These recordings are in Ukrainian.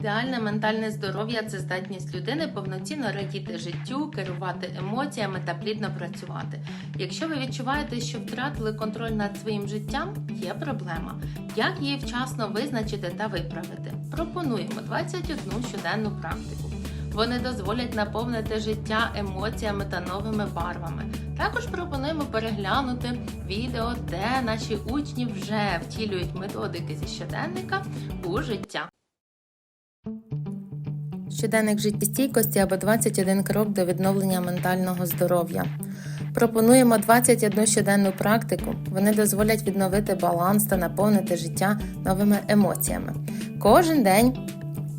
Ідеальне ментальне здоров'я це здатність людини повноцінно радіти життю, керувати емоціями та плідно працювати. Якщо ви відчуваєте, що втратили контроль над своїм життям, є проблема. Як її вчасно визначити та виправити? Пропонуємо 21 щоденну практику. Вони дозволять наповнити життя емоціями та новими барвами. Також пропонуємо переглянути відео, де наші учні вже втілюють методики зі щоденника у життя. Щоденник життєстійкості або 21 крок до відновлення ментального здоров'я. Пропонуємо 21 щоденну практику. Вони дозволять відновити баланс та наповнити життя новими емоціями. Кожен день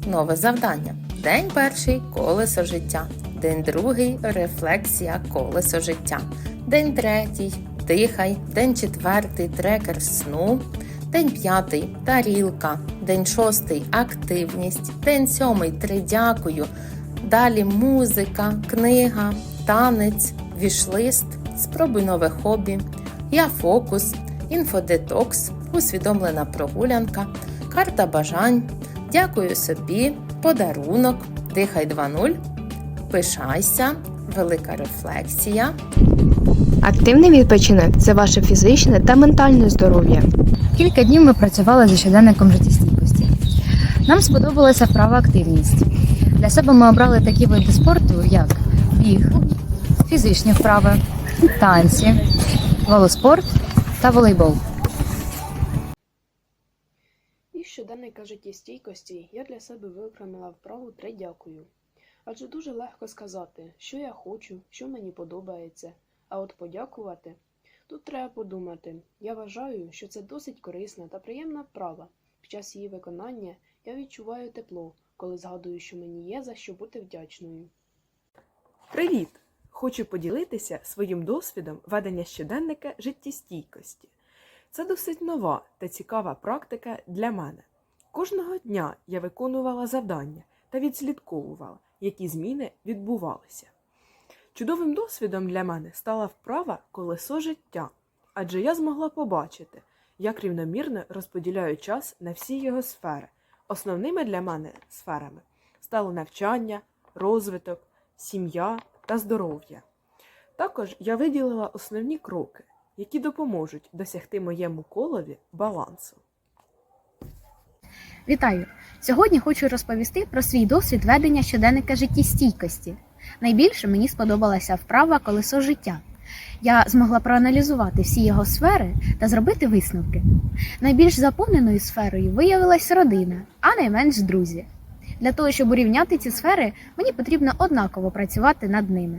нове завдання. День перший колесо життя. День другий рефлексія колесо життя. День третій дихай. День четвертий трекер сну. День п'ятий тарілка. День шостий активність. День сьомий три дякую. Далі музика, книга, танець, вішлист, спробуй нове хобі, я фокус, інфодетокс, усвідомлена прогулянка, карта бажань, дякую собі, подарунок, дихай 2.0, пишайся, велика рефлексія. Активний відпочинок це ваше фізичне та ментальне здоров'я. Кілька днів ми працювали за щоденником життєстійкості. Нам сподобалася вправа активність. Для себе ми обрали такі види спорту, як біг, фізичні вправи, танці, велоспорт та волейбол. Із щоденника життєстійкості я для себе виокремила вправу три дякую. Адже дуже легко сказати, що я хочу, що мені подобається, а от подякувати тут треба подумати. Я вважаю, що це досить корисна та приємна вправа. Під час її виконання я відчуваю тепло, коли згадую, що мені є за що бути вдячною. Привіт! Хочу поділитися своїм досвідом ведення щоденника життєстійкості. Це досить нова та цікава практика для мене. Кожного дня я виконувала завдання та відслідковувала, які зміни відбувалися. Чудовим досвідом для мене стала вправа колесо життя, адже я змогла побачити, як рівномірно розподіляю час на всі його сфери. Основними для мене сферами стало навчання, розвиток, сім'я та здоров'я. Також я виділила основні кроки, які допоможуть досягти моєму колові балансу. Вітаю! Сьогодні хочу розповісти про свій досвід ведення щоденника життєстійкості. Найбільше мені сподобалася вправа колесо життя. Я змогла проаналізувати всі його сфери та зробити висновки. Найбільш заповненою сферою виявилась родина, а найменш друзі. Для того, щоб урівняти ці сфери, мені потрібно однаково працювати над ними.